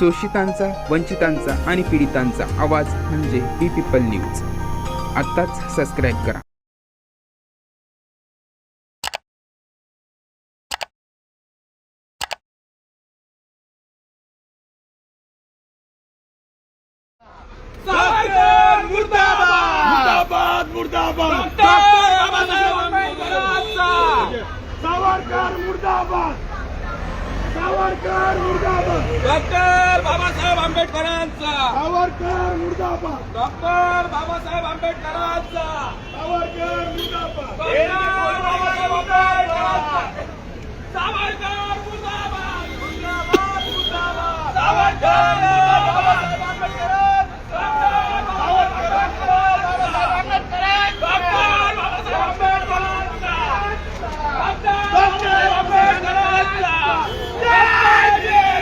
शोषितांचा वंचितांचा आणि पीडितांचा आवाज म्हणजे बी पीपल न्यूज. आत्ताच सबस्क्राईब करा. मुर्दाबाद! सावरकर मुर्दाबाद! सावरकर मुर्दाबाद. डॉक्टर बाबासाहेब आंबेडकरांचा. सावरकर मुर्दाबाद. डॉक्टर बाबासाहेब आंबेडकरांचा. सावरकर मुर्दाबाद. बाबासाहेब आंबेडकरांचा. सावरकर मुर्दाबाद. मुर्दाबाद मुर्दाबाद. सावरकर बाबासाहेब आंबेडकर डॉक्टर बाबासाहेब आंबेडकरांचा डॉक्टर आंबेडकरांचा जय जय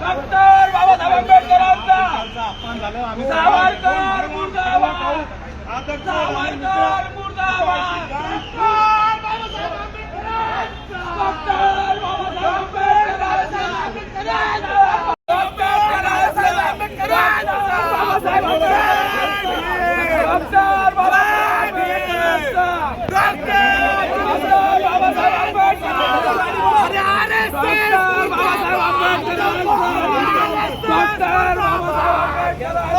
डॉक्टर बाबासाहेब आंबेडकरांचा! सावरकर मुर्दाबाद सावरकर मुर्दाबाद डॉक्टर बाबासाहेब आंबेडकरांचा डॉक्टर बाबासाहेब आंबेडकरांचा बाबासाहेब आंबेडकर डॉक्टर बाबासाहेब आंबेडकरांचा डॉक्टर बाबासाहेब आंबेडकर डॉक्टर बाबासाहेब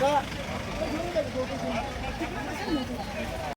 哥。